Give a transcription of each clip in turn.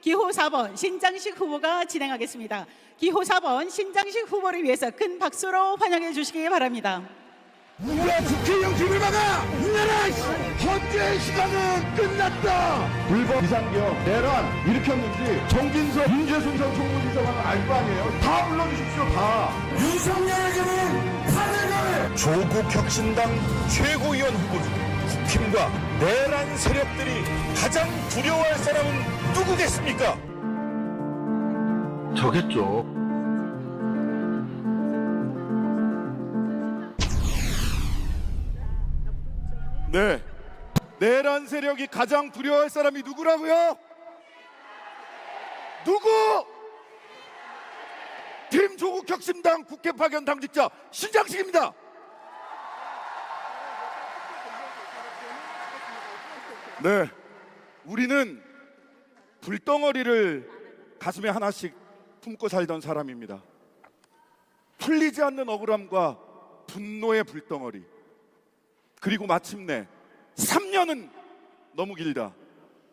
기호 4번 신장식 후보가 진행하겠습니다. 기호 4번 신장식 후보를 위해서 큰 박수로 환영해 주시기 바랍니다. 우리가 국회의원 힘을 막아! 우리나라 헌재의 시간은 끝났다! 불법 비상경 내란 일으켰는지 정진석 민주송상 총무비서관은 알거 아니에요? 다 불러주십시오 다 윤석열에게는 탄핵을! 조국 혁신당 최고위원 후보 중 국힘과 내란 세력들이 가장 두려워할 사람은 누구겠습니까? 저겠죠 네. 내란 세력이 가장 두려워할 사람이 누구라고요? 누구? 팀 조국 혁신당 국회 파견 당직자 신장식입니다. 네. 우리는 불덩어리를 가슴에 하나씩 품고 살던 사람입니다. 풀리지 않는 억울함과 분노의 불덩어리. 그리고 마침내 3년은 너무 길다.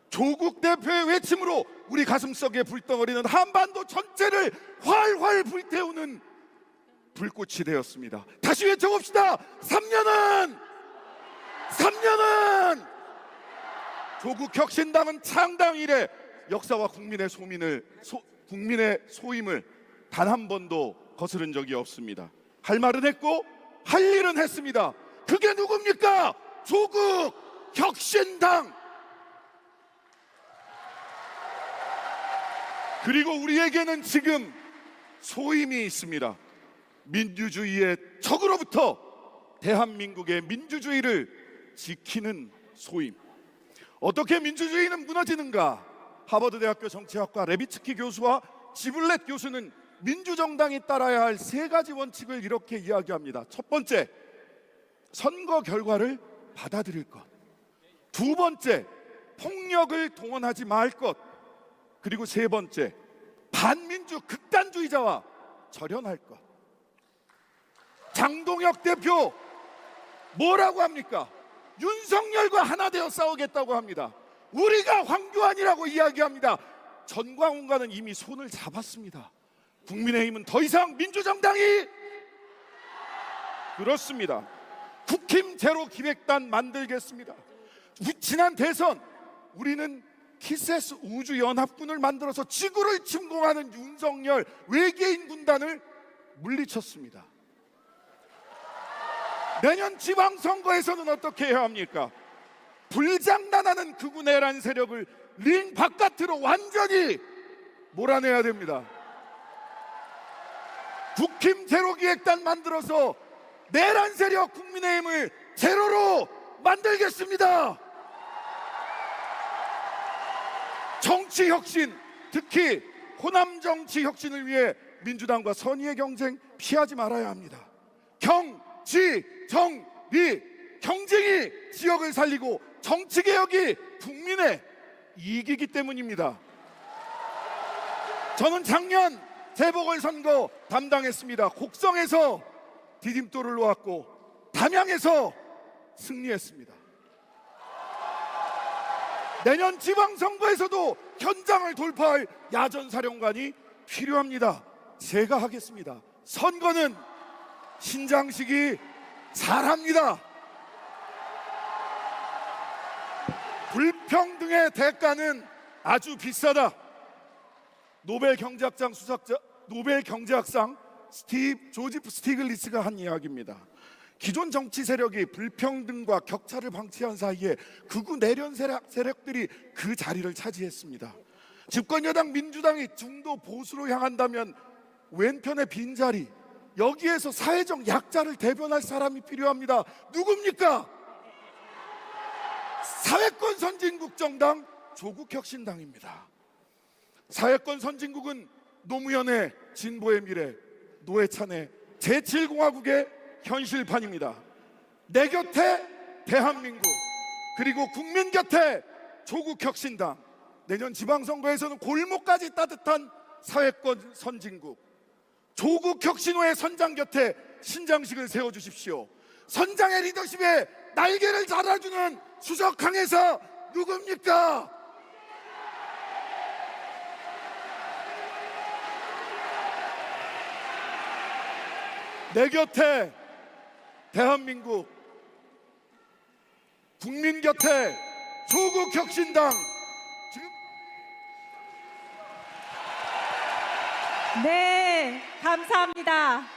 조국 대표의 외침으로 우리 가슴속에 불덩어리는 한반도 전체를 활활 불태우는 불꽃이 되었습니다. 다시 외쳐봅시다. 3년은 3년은 조국 혁신당은 창당 이래 역사와 국민의 소민을 소- 국민의 소임을 단 한 번도 거스른 적이 없습니다. 할 말은 했고 할 일은 했습니다. 그게 누굽니까? 조국 혁신당. 그리고 우리에게는 지금 소임이 있습니다. 민주주의의 적으로부터 대한민국의 민주주의를 지키는 소임. 어떻게 민주주의는 무너지는가? 하버드 대학교 정치학과 레비츠키 교수와 지블렛 교수는 민주정당이 따라야 할 세 가지 원칙을 이렇게 이야기합니다. 첫 번째, 선거 결과를 받아들일 것. 두 번째, 폭력을 동원하지 말 것. 그리고 세 번째, 반민주 극단주의자와 절연할 것. 장동혁 대표 뭐라고 합니까? 윤석열과 하나 되어 싸우겠다고 합니다. 우리가 황교안이라고 이야기합니다. 전광훈과는 이미 손을 잡았습니다. 국민의힘은 더 이상 민주정당이 그렇습니다. 국힘 제로 기획단 만들겠습니다. 우- 지난 대선 우리는 키세스 우주연합군을 만들어서 지구를 침공하는 윤석열 외계인 군단을 물리쳤습니다. 내년 지방선거에서는 어떻게 해야 합니까? 불장난하는 극우 내란 세력을 링 바깥으로 완전히 몰아내야 됩니다. 국힘 제로 기획단 만들어서 내란 세력 국민의힘을 제로로 만들겠습니다. 정치 혁신, 특히 호남 정치 혁신을 위해 민주당과 선의의 경쟁 피하지 말아야 합니다. 경 지 정 리 경쟁이 지역을 살리고 정치 개혁이 국민의 이익이기 때문입니다. 저는 작년 재보궐선거 담당했습니다. 곡성에서 디딤돌을 놓았고 담양에서 승리했습니다. 내년 지방선거에서도 현장을 돌파할 야전사령관이 필요합니다. 제가 하겠습니다. 선거는 신장식이 잘합니다. 불평등의 대가는 아주 비싸다. 노벨 경제학상 수상자 노벨 경제학상 스티브 조지프 스티글리츠가 한 이야기입니다. 기존 정치 세력이 불평등과 격차를 방치한 사이에 극우 내련 세력, 세력들이 그 자리를 차지했습니다. 집권 여당 민주당이 중도 보수로 향한다면 왼편의 빈자리 여기에서 사회적 약자를 대변할 사람이 필요합니다. 누굽니까? 사회권 선진국 정당 조국혁신당입니다. 사회권 선진국은 노무현의 진보의 미래, 노회찬의 제7공화국의 현실판입니다. 내 곁에 대한민국, 그리고 국민 곁에 조국혁신당, 내년 지방선거에서는 골목까지 따뜻한 사회권 선진국, 조국혁신호의 선장 곁에 신장식을 세워주십시오. 선장의 리더십에 날개를 달아주는 수석항에서 누굽니까? 내 곁에 대한민국 국민 곁에 조국 혁신당 지금 네 감사합니다.